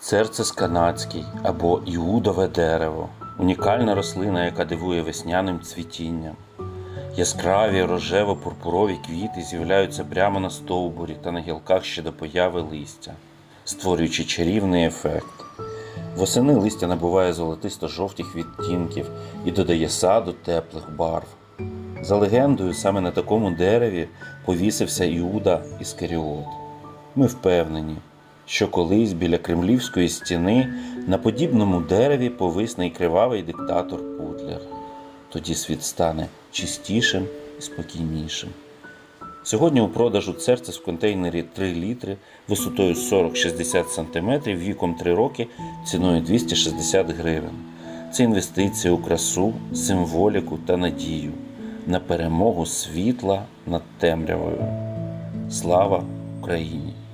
Церцис канадський або іудове дерево унікальна рослина, яка дивує весняним цвітінням. Яскраві рожево-пурпурові квіти з'являються прямо на стовбурі та на гілках ще до появи листя, створюючи чарівний ефект. Восени листя набуває золотисто-жовтих відтінків і додає саду теплих барв. За легендою, саме на такому дереві повісився Іуда Іскаріот. Ми впевнені, що колись біля кремлівської стіни на подібному дереві повисне й кривавий диктатор Путлер. Тоді світ стане чистішим і спокійнішим. Сьогодні у продажу церцис в контейнері 3 літри висотою 40-60 см віком 3 роки ціною 260 гривень. Це інвестиція у красу, символіку та надію на перемогу світла над темрявою. Слава Україні!